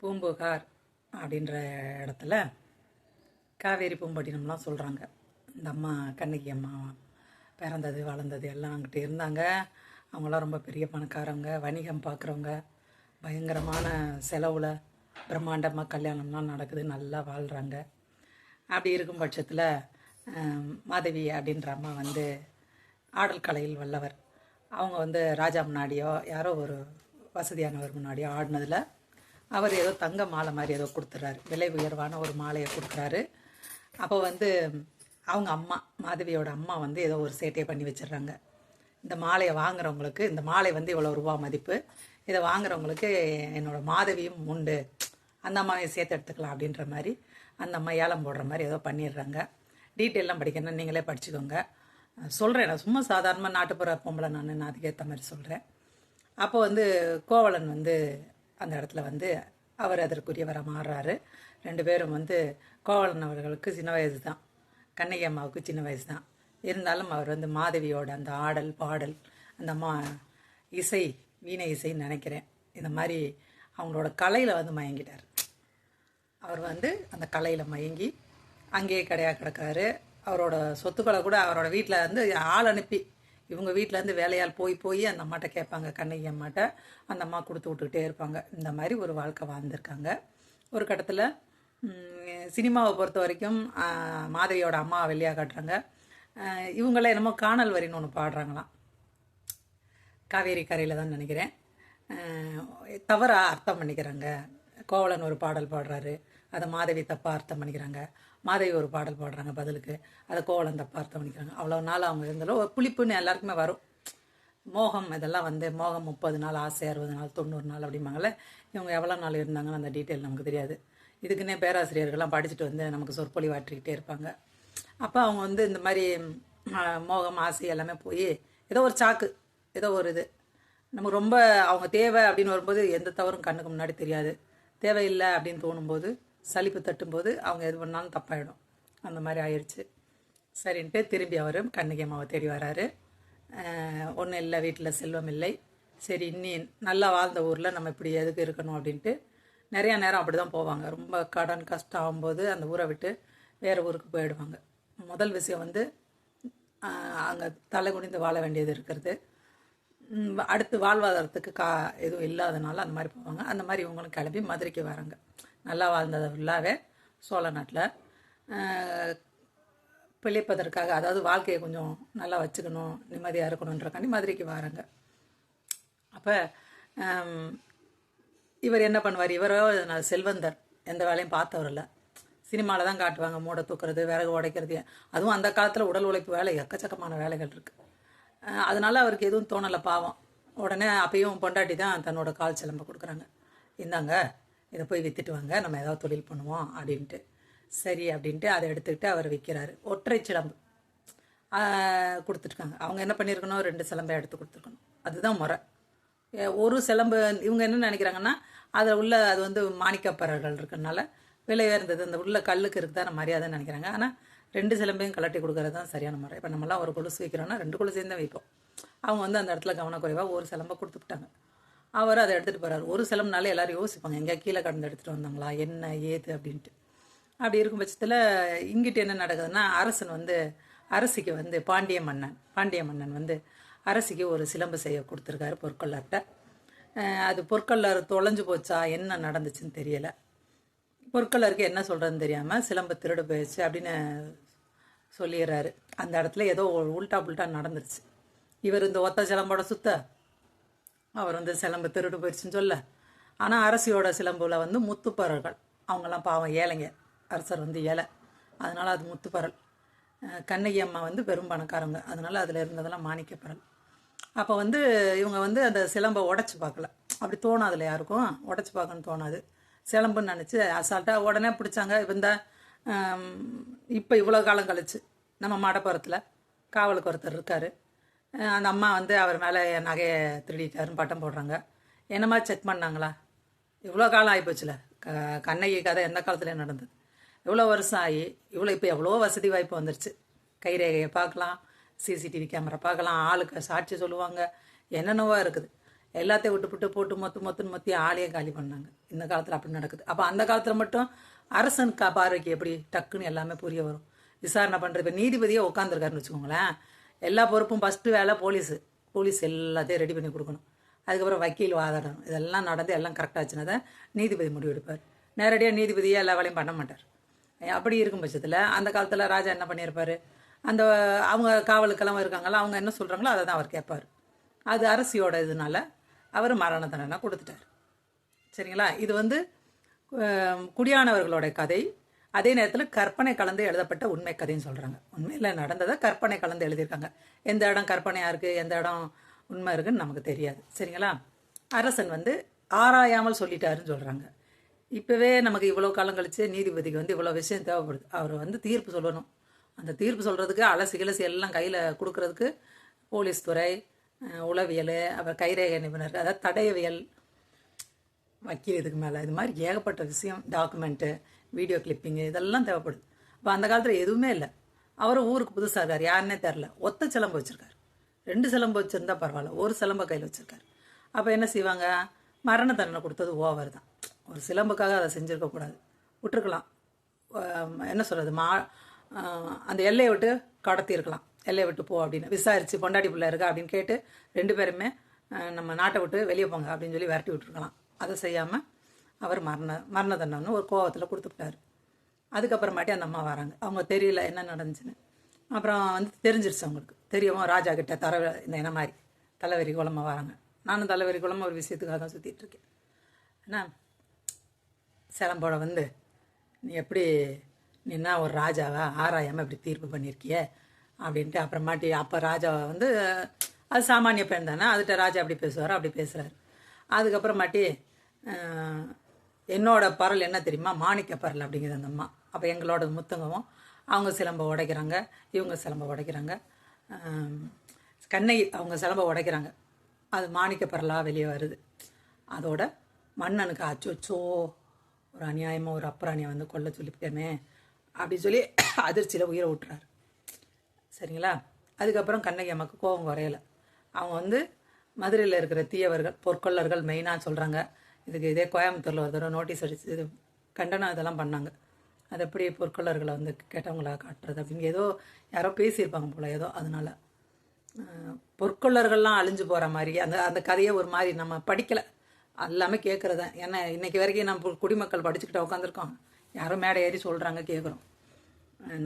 பூம்புகார் அப்படின்ற இடத்துல காவேரி பூம்பட்டினம்லாம் சொல்கிறாங்க இந்த அம்மா கண்ணகி அம்மா பிறந்தது வளர்ந்தது எல்லாம் அங்கிட்ட இருந்தாங்க. அவங்களாம் ரொம்ப பெரிய பணக்காரவங்க வணிகம் பார்க்குறவங்க பயங்கரமான செலவில் பிரம்மாண்டமாக கல்யாணம்லாம் நடக்குது நல்லா வாழ்கிறாங்க அப்படி இருக்கும் பட்சத்தில் மாதவி அப்படின்ற அம்மா வந்து ஆடல் கலையில் வல்லவர். அவங்க வந்து ராஜா முன்னாடியோ யாரோ ஒரு வசதியானவர் முன்னாடியோ ஆடினதில் அவர் ஏதோ தங்க மாலை மாதிரி ஏதோ கொடுத்துட்றாரு விலை உயர்வான ஒரு மாலையை கொடுக்குறாரு. அப்போ வந்து அவங்க அம்மா மாதவியோட அம்மா வந்து ஏதோ ஒரு சேட்டையை பண்ணி வச்சிடுறாங்க. இந்த மாலையை வாங்குறவங்களுக்கு இந்த மாலை வந்து இவ்வளோ ரூபா மதிப்பு. இதை வாங்குறவங்களுக்கு என்னோட மாதவியும் உண்டு. அந்த அம்மாவையும் சேர்த்து எடுத்துக்கலாம் அப்படின்ற மாதிரி அந்த அம்மா ஏலம் போடுற மாதிரி ஏதோ பண்ணிடுறாங்க. டீட்டெயிலாம் படிக்கணும் நீங்களே படிச்சுக்கோங்க. சொல்கிறேன் நான் சும்மா சாதாரணமாக நாட்டுப்புற பொம்பளை நான் நான் அதுக்கேற்ற மாதிரி சொல்கிறேன் அப்போ வந்து கோவலன் வந்து அந்த இடத்துல வந்து அவர் அதற்குரியவராக மாறுறாரு. ரெண்டு பேரும் வந்து கோவலன் அவர்களுக்கு சின்ன வயசு தான் கண்ணகி அம்மாவுக்கு சின்ன வயசு தான் இருந்தாலும் அவர் வந்து மாதவியோட அந்த ஆடல் பாடல் அந்த மா இசை வீணை இசைன்னு நினைக்கிறேன். இந்த மாதிரி அவங்களோட கலையில் வந்து மயங்கிட்டார். அவர் வந்து அந்த கலையில் மயங்கி அங்கேயே கடையாக கிடக்காரு. அவரோட சொத்துக்களை கூட அவரோட வீட்டில் வந்து ஆள் அனுப்பி இவங்க வீட்டிலேருந்து வேலையால் போய் போய் அந்த அம்மாட்ட கேட்பாங்க. கண்ணகி அம்மாட்ட அந்த அம்மா கொடுத்து விட்டுக்கிட்டே இருப்பாங்க. இந்த மாதிரி ஒரு வாழ்க்கை வாழ்ந்திருக்காங்க. ஒரு கட்டத்தில் சினிமாவை பொறுத்த வரைக்கும் மாதவியோட அம்மா வெளியாக காட்டுறாங்க. ஆஹ், இவங்களே என்னமோ காணல் வரின்னு ஒன்று பாடுறாங்களாம். காவேரி கரையில் தான் நினைக்கிறேன். தவறாக அர்த்தம் பண்ணிக்கிறாங்க. கோவலன் ஒரு பாடல் பாடுறாரு. அதை மாதவி தப்பாக அர்த்தம் பண்ணிக்கிறாங்க. மாதவி ஒரு பாடல் பாடுறாங்க பதிலுக்கு. அதை கோவலன் தப்பாக அர்த்தம் பண்ணிக்கிறாங்க. அவ்வளோ நாள் அவங்க இருந்தாலும் ஒரு புளிப்புன்னு எல்லாருக்குமே வரும். மோகம் இதெல்லாம் வந்து மோகம் முப்பது நாள் ஆசை அறுபது நாள் தொண்ணூறு நாள் அப்படிம்பாங்கல்ல. இவங்க எவ்வளோ நாள் இருந்தாங்கன்னு அந்த டீட்டெயில் நமக்கு தெரியாது. இதுக்குன்னே பேராசிரியர்கள்லாம் படிச்சுட்டு வந்து நமக்கு சொற்பொழி வாற்றிக்கிட்டே இருப்பாங்க. அப்போ அவங்க வந்து இந்த மாதிரி மோகம் ஆசை எல்லாமே போய் ஏதோ ஒரு சாக்கு ஏதோ ஒரு இது. நமக்கு ரொம்ப அவங்க தேவை அப்படின்னு வரும்போது எந்த தவறும் கண்ணுக்கு முன்னாடி தெரியாது. தேவையில்லை அப்படின்னு தோணும்போது சலிப்பு தட்டும்போது அவங்க எது பண்ணாலும் தப்பாயிடும். அந்த மாதிரி ஆயிடுச்சு சரின்ட்டு திரும்பி அவர் கண்ணகி அம்மாவை தேடி வராரு. ஒன்றும் இல்லை வீட்டில் செல்வம் இல்லை. சரி இன்னி நல்லா வாழ்ந்த ஊரில் நம்ம இப்படி எதுக்கு இருக்கணும் அப்படின்ட்டு நிறையா நேரம் அப்படி தான் போவாங்க. ரொம்ப கடன் கஷ்டம் ஆகும்போது அந்த ஊரை விட்டு வேறு ஊருக்கு போயிடுவாங்க. முதல் விஷயம் வந்து அங்கே தலை குனிந்து வாழ வேண்டியது இருக்கிறது. அடுத்து வாழ்வாதாரத்துக்கு கா எதுவும் இல்லாதனால அந்த மாதிரி போவாங்க. அந்த மாதிரி இவங்களும் கிளம்பி மதுரைக்கு வராங்க. நல்லா வாழ்ந்ததை ஃபுல்லாகவே சோழ நாட்டில். பிழைப்பதற்காக அதாவது வாழ்க்கையை கொஞ்சம் நல்லா வச்சுக்கணும் நிம்மதியாக இருக்கணுன்றக்காண்டி மதுரைக்கு வராங்க. அப்போ இவர் என்ன பண்ணுவார்? இவரோ நான் செல்வந்தர். எந்த வேலையும் பார்த்தவர் இல்லை. சினிமாவில் தான் காட்டுவாங்க மூட தூக்குறது விறகு உடைக்கிறது. அதுவும் அந்த காலத்தில் உடல் உழைப்பு வேலை எக்கச்சக்கமான வேலைகள் இருக்குது அதனால் அவருக்கு எதுவும் தோணலை பாவம். உடனே அப்பயும் பொண்டாட்டி தான் தன்னோட கால் சிலம்ப கொடுக்குறாங்க. இந்தாங்க இதை போய் வித்துட்டு வாங்க நம்ம ஏதாவது தொழில் பண்ணுவோம் அப்படின்ட்டு. சரி அப்படின்ட்டு அதை எடுத்துக்கிட்டு அவர் விற்கிறாரு ஒற்றை சிலம்பு. கொடுத்துருக்காங்க அவங்க என்ன பண்ணியிருக்கணும்? ரெண்டு சிலம்பை எடுத்து கொடுத்துருக்கணும். அதுதான் முறை. ஒரு சிலம்பு இவங்க என்ன நினைக்கிறாங்கன்னா அதில் உள்ள அது வந்து மாணிக்கப்பறர்கள் இருக்கறனால விலை உயர்ந்தது. அந்த உள்ள கல்லுக்கு இருக்குதான மரியாதைன்னு நினைக்கிறாங்க. ஆனால் ரெண்டு சிலம்பையும் கலட்டி கொடுக்கறது தான் சரியான முறை. இப்போ நம்மலாம் ஒரு கொலுசு வைக்கிறோன்னா ரெண்டு கொலுசையும் தான் வைப்போம். அவங்க வந்து அந்த இடத்துல கவனக்குறைவாக ஒரு சிலம்பை கொடுத்துட்டாங்க அவர் அதை எடுத்துகிட்டு போகிறார் ஒரு சிலம்புனாலே எல்லாரும் யோசிப்பாங்க எங்கேயா கீழே கடந்து எடுத்துகிட்டு வந்தாங்களா? என்ன ஏது அப்படின்ட்டு. அப்படி இருக்கும் பட்சத்தில் இங்கிட்டு என்ன நடக்குதுன்னா அரசன் வந்து அரசிக்கு வந்து பாண்டிய மன்னன் பாண்டிய மன்னன் வந்து அரசிக்கு ஒரு சிலம்பு செய்ய கொடுத்துருக்காரு பொற்கொள்ளர்கிட்ட அது பொற்கொள்ளர் தொலைஞ்சு போச்சா? என்ன நடந்துச்சுன்னு தெரியலை. பொற்கொள்ளருக்கு என்ன சொல்கிறதுன்னு தெரியாமல் சிலம்பு திருடு போயிடுச்சு அப்படின்னு சொல்லிடுறாரு. அந்த இடத்துல ஏதோ உல்ட்டா புல்ட்டா நடந்துருச்சு. இவர் இந்த ஒத்த சிலம்போட சுத்த? அவர் வந்து சிலம்பு திருடு போயிடுச்சுன்னு சொல்ல. ஆனால் அரசியோட சிலம்புல வந்து முத்துப்பறல்கள் அவங்கெல்லாம் பாவம் ஏழைங்க. அரசர் வந்து ஏழை. அதனால் அது முத்துப்பறல் கண்ணகி அம்மா வந்து பெரும் பணக்காரங்க. அதனால் அதில் இருந்ததெல்லாம் மாணிக்கப்பறல் அப்போ வந்து இவங்க வந்து அந்த சிலம்பை உடச்சி பார்க்கல. அப்படி தோணாதுல யாருக்கும். உடச்சி பார்க்கணும்னு தோணாது. சிலம்புன்னு நினச்சி அசால்ட்டாக உடனே பிடிச்சாங்க. இப்போ இந்த இப்போ இவ்வளோ காலம் கழிச்சு நம்ம மடப்புறத்தில் காவலுக்கு ஒருத்தர் இருக்கார். அந்த அம்மா வந்து அவர் மேலே என் நகையை திருடிட்டாருன்னு பட்டம் போடுறாங்க. என்னம்மா செக் பண்ணாங்களா? இவ்வளோ காலம் ஆகிப்போச்சுல க கண்ணகி கதை எந்த காலத்துல நடந்தது? இவ்வளோ வருஷம் ஆகி இவ்வளோ இப்போ எவ்வளோ வசதி வாய்ப்பு வந்துருச்சு. கைரேகையை பார்க்கலாம் சிசிடிவி கேமரா பார்க்கலாம் ஆளுக்கு சாட்சி சொல்லுவாங்க என்னென்னவோ இருக்குது. எல்லாத்தையும் விட்டு விட்டு போட்டு மொத்து மொத்துன்னு மொத்தி ஆளையே காலி பண்ணாங்க. இந்த காலத்தில் அப்படி நடக்குது. அப்போ அந்த காலத்தில் மட்டும் அரசன் கா பார்வைக்கு எப்படி டக்குன்னு எல்லாமே புரிய வரும். விசாரணை பண்ணுறது இப்போ நீதிபதியே உட்காந்துருக்காருன்னு வச்சுக்கோங்களேன். எல்லா பொறுப்பும் ஃபஸ்ட்டு வேலை போலீஸு. போலீஸ் எல்லாத்தையும் ரெடி பண்ணி கொடுக்கணும். அதுக்கப்புறம் வக்கீல் வாதாடணும் இதெல்லாம் நடந்து எல்லாம் கரெக்டாக தான் நீதிபதி முடிவெடுப்பார் நேரடியாக நீதிபதியே எல்லா வேலையும் பண்ண மாட்டார். அப்படி இருக்கும் பட்சத்தில் அந்த காலத்தில் ராஜா என்ன பண்ணியிருப்பார்? அந்த அவங்க காவலுக்கெல்லாம் இருக்காங்களா அவங்க என்ன சொல்கிறாங்களோ அதை தான் அவர் கேட்பார். அது அரசியோட இதனால அவர் மரண தண்டனை கொடுத்துட்டார். சரிங்களா? இது வந்து குடியானவர்களோட கதை. அதே நேரத்தில் கற்பனை கலந்து எழுதப்பட்ட உண்மை கதைன்னு சொல்கிறாங்க உண்மையில் நடந்ததை கற்பனை கலந்து எழுதியிருக்காங்க. எந்த இடம் கற்பனையாக இருக்குது எந்த இடம் உண்மை இருக்குன்னு நமக்கு தெரியாது. சரிங்களா? அரசன் வந்து ஆராயாமல் சொல்லிட்டாருன்னு சொல்கிறாங்க இப்போவே நமக்கு இவ்வளோ காலம் கழித்து நீதிபதிக்கு வந்து இவ்வளோ விஷயம் தேவைப்படுது. அவர் வந்து தீர்ப்பு சொல்லணும். அந்த தீர்ப்பு சொல்கிறதுக்கு அலசி கிளசி எல்லாம் கையில் கொடுக்கறதுக்கு போலீஸ் துறை உளவியல் அப்புறம் கைரேகை நிபுணர் அதாவது தடயவியல் வக்கீல் இதுக்கு மேலே. இது மாதிரி ஏகப்பட்ட விஷயம் டாக்குமெண்ட்டு வீடியோ கிளிப்பிங்கு இதெல்லாம் தேவைப்படுது. அப்போ அந்த காலத்தில் எதுவுமே இல்லை. அவர் ஊருக்கு புதுசாக இருக்கார் யாருன்னே தெரில ஒத்த சிலம்பு வச்சுருக்காரு. ரெண்டு சிலம்பு வச்சுருந்தா பரவாயில்ல ஒரு சிலம்பை கையில் வச்சுருக்காரு. அப்போ என்ன செய்வாங்க? மரண தண்டனை கொடுத்தது ஓவர் தான். ஒரு சிலம்புக்காக அதை செஞ்சுருக்கக்கூடாது விட்டுருக்கலாம். என்ன சொல்கிறது மா அந்த எல்லையை விட்டு கடத்தியிருக்கலாம். எல்லையை விட்டு போ அப்படின்னு. விசாரித்து பொண்டாடி பிள்ளை இருக்கா? அப்படின்னு கேட்டு ரெண்டு பேருமே நம்ம நாட்டை விட்டு வெளியே போங்க அப்படின்னு சொல்லி விரட்டி விட்டுருக்கலாம். அதை செய்யாமல் அவர் மரண மரண தண்டனை ஒரு கோவத்தில் கொடுத்துட்டாரு அதுக்கப்புறமாட்டி அந்த அம்மா வராங்க. அவங்க தெரியல என்ன நடந்துச்சுன்னு. அப்புறம் வந்து தெரிஞ்சிருச்சு அவங்களுக்கு. தெரியவும் ராஜா கிட்ட தர இந்த என்ன மாதிரி தலைவரி குளமா வராங்க. நானும் தலைவரி குளமா ஒரு விஷயத்துக்காக தான் சுற்றிட்டுருக்கேன் என்ன சிலம்போட வந்து நீ எப்படி நீ என்ன ஒரு ராஜாவா? ஆராயாமல் இப்படி தீர்ப்பு பண்ணியிருக்கிய அப்படின்ட்டு அப்புறமாட்டி அப்போ ராஜாவை வந்து அது சாமானிய பெண் தானே? அதுகிட்ட ராஜா அப்படி பேசுவார்? அப்படி பேசுகிறாரு அதுக்கப்புறமாட்டி என்னோட பரல் என்ன தெரியுமா? மாணிக்க பரல் அப்படிங்கிறது அந்த அம்மா. அப்போ எங்களோட முத்தங்கவும் அவங்க சிலம்பை உடைக்கிறாங்க இவங்க சிலம்பை உடைக்கிறாங்க. கண்ணை கண்ணகி அவங்க சிலம்பை உடைக்கிறாங்க. அது மாணிக்க பரலாக வெளியே வருது. அதோட மன்னனுக்கு அச்சோச்சோ ஒரு அநியாயமாக ஒரு அப்புறாணியை வந்து கொல்ல சொல்லிவிட்டேமே அப்படின்னு சொல்லி அதிர்ச்சியில் உயிரை விட்டுறாரு சரிங்களா? அதுக்கப்புறம் கண்ணகி அம்மாவுக்கு கோபம் குறையலை. அவங்க வந்து மதுரையில் இருக்கிற தீயவர்கள் பொற்கொள்ளர்கள் மெயினாக சொல்கிறாங்க இதுக்கு இதே கோயம்புத்தூரில் ஒரு தடவை நோட்டீஸ் அடிச்சு இது கண்டனம் இதெல்லாம் பண்ணாங்க. அது எப்படி பொற்கொள்ளர்களை வந்து கெட்டவங்களாக காட்டுறது அப்படின்னு ஏதோ யாரோ பேசியிருப்பாங்க போல் ஏதோ அதனால. பொற்கொள்ளர்கள்லாம் அழிஞ்சு போகிற மாதிரி அந்த அந்த கதையை ஒரு மாதிரி நம்ம படிக்கலை. எல்லாமே கேட்குறது தான் ஏன்னா இன்றைக்கி வரைக்கும் நம்ம குடிமக்கள் படிச்சுக்கிட்ட உட்காந்துருக்கோம் யாரோ மேடை ஏறி சொல்கிறாங்க கேட்குறோம்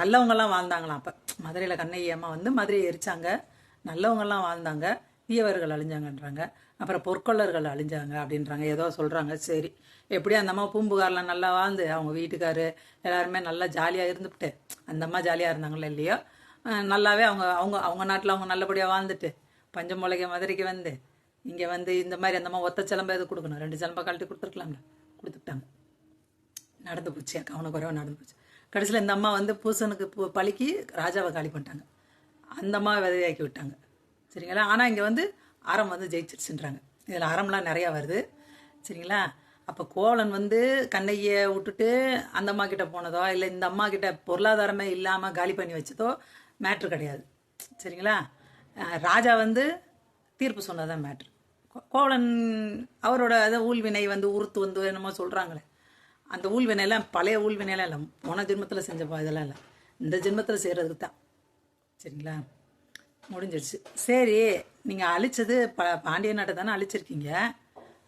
நல்லவங்கெல்லாம் வாழ்ந்தாங்களாம் அப்போ. மதுரையில் கண்ணகி அம்மா வந்து மதுரையை எரிச்சாங்க. நல்லவங்கெல்லாம் வாழ்ந்தாங்க. தீயவர்கள் அழிஞ்சாங்கன்றாங்க. அப்புறம் பொற்கொள்ளர்கள் அழிஞ்சாங்க அப்படின்றாங்க. ஏதோ சொல்கிறாங்க சரி. எப்படியும் அந்த அம்மா பூம்புகாரில் நல்லா வாழ்ந்து அவங்க வீட்டுக்காரு எல்லாருமே நல்லா ஜாலியாக இருந்துவிட்டு அந்த அம்மா ஜாலியாக இருந்தாங்களோ இல்லையோ? நல்லாவே அவங்க அவங்க அவங்க நாட்டில் அவங்க நல்லபடியாக வாழ்ந்துட்டு பஞ்சம் முளைக்க மதுரைக்கு வந்து இங்கே வந்து இந்த மாதிரி அந்த அம்மா ஒத்த சிலம்பை எது கொடுக்கணும்? ரெண்டு சிலம்பை கழட்டி கொடுத்துருக்கலாம்ல. கொடுத்துட்டாங்க. நடந்து போச்சு. கவனக்குறைவாக நடந்து போச்சு. கடைசியில் இந்த அம்மா வந்து பூசனுக்கு பூ பழிக்கு ராஜாவை காலி பண்ணிட்டாங்க. அந்த அம்மா விதையாக்கி விட்டாங்க. சரிங்களா? ஆனால் இங்கே வந்து அறம் வந்து ஜெயிச்சிருச்சுன்றாங்க. இதில் அறம்லாம் நிறையா வருது. சரிங்களா? அப்போ கோவலன் வந்து கண்ணையை விட்டுட்டு அந்த அம்மா கிட்ட போனதோ இல்லை இந்த அம்மா கிட்ட பொருளாதாரமே இல்லாமல் காலி பண்ணி வச்சதோ மேட்ரு கிடையாது. சரிங்களா? ராஜா வந்து தீர்ப்பு சொன்னதான் மேட்ரு கோவலன் அவரோட அதை ஊழ்வினை வந்து உறுத்து வந்து என்னமோ சொல்கிறாங்களே அந்த ஊழ்வினையெல்லாம் பழைய ஊழ்வினையெல்லாம் இல்லை. போன ஜென்மத்தில் செஞ்ச இதெல்லாம் இல்லை. இந்த ஜென்மத்தில் செய்கிறதுக்கு தான் சரிங்களா? முடிஞ்சிடுச்சு சரி நீங்கள் அழிச்சது ப பாண்டிய நாட்டை தானே அழிச்சிருக்கீங்க.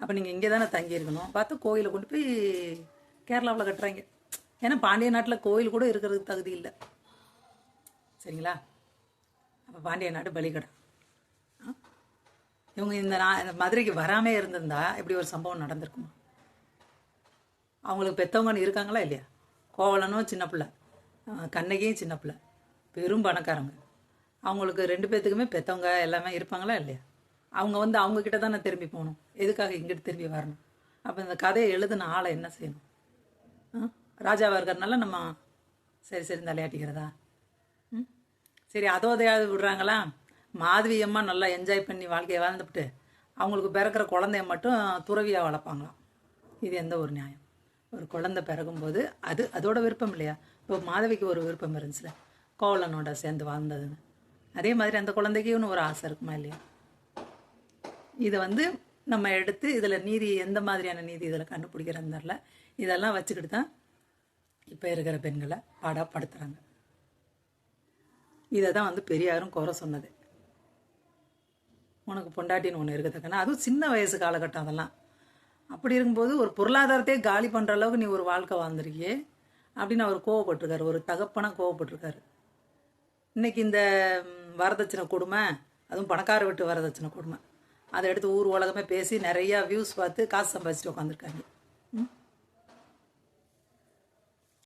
அப்போ நீங்கள் இங்கே தானே தங்கியிருக்கணும். பார்த்து கோயிலை கொண்டு போய் கேரளாவில் கட்டுறாங்க. ஏன்னா பாண்டிய நாட்டில் கோயில் கூட இருக்கிறதுக்கு தகுதி இல்லை. சரிங்களா? அப்போ பாண்டிய நாடு பலிகடை. இவங்க இந்த நான் இந்த மதுரைக்கு வராமே இருந்திருந்தா இப்படி ஒரு சம்பவம் நடந்திருக்குமா? அவங்களுக்கு பெற்றவங்கன்னு இருக்காங்களா இல்லையா? கோவலனும் சின்ன பிள்ளை. கண்ணகியும் சின்ன பிள்ளை. பெரும் பணக்காரங்க. அவங்களுக்கு ரெண்டு பேர்த்துக்குமே பெற்றவங்க எல்லாமே இருப்பாங்களா இல்லையா? அவங்க வந்து அவங்க கிட்ட தானே திரும்பி போகணும். எதுக்காக இங்கிட்டு திரும்பி வரணும்? அப்போ இந்த கதையை எழுதின ஆளை என்ன செய்யணும்? ராஜாவாக இருக்கிறதுனால நம்ம சரி சரி தலையாட்டிக்கிறதா ம்? சரி அதோதையாவது விடுறாங்களா? மாதவி அம்மா நல்லா என்ஜாய் பண்ணி வாழ்க்கையை வாழ்ந்துவிட்டு அவங்களுக்கு பிறக்கிற குழந்தைய மட்டும் துறவியாக வளர்ப்பாங்களாம். இது எந்த ஒரு நியாயம்? ஒரு குழந்தை பிறகும்போது அது அதோட விருப்பம் இல்லையா? இப்போ மாதவிக்கு ஒரு விருப்பம் இருந்துச்சுல? கோவலனோட சேர்ந்து வாழ்ந்ததுன்னு. அதே மாதிரி அந்த குழந்தைக்குன்னு ஒரு ஆசை இருக்குமா இல்லையா? இதை வந்து நம்ம எடுத்து இதில் நீதி எந்த மாதிரியான நீதி இதில் கண்டுபிடிக்கிறதுன்னு தெரில இதெல்லாம் வச்சுக்கிட்டு தான் இப்போ இருக்கிற பெண்களை பாடப்படுத்துகிறாங்க இதை தான் வந்து பெரியாரும் குறை சொன்னது. உனக்கு பொண்டாட்டின்னு ஒன்று இருக்குதுக்கன்னா அதுவும் சின்ன வயசு காலகட்டம் அதெல்லாம். அப்படி இருக்கும்போது ஒரு பொருளாதாரத்தையே காலி பண்ணுற அளவுக்கு நீ ஒரு வாழ்க்கை வாழ்ந்துருக்கியே அப்படின்னு அவர் கோவப்பட்டிருக்காரு. ஒரு தகப்பனாக கோவப்பட்டிருக்காரு. இன்றைக்கி இந்த வரதட்சணை கொடுமை அதுவும் பணக்கார வீட்டு வரதட்சணை கொடுமை. அதை எடுத்து ஊர் உலகமே பேசி நிறையா வியூஸ் பார்த்து காசு சம்பாதிச்சுட்டு உட்காந்துருக்காங்க ம்?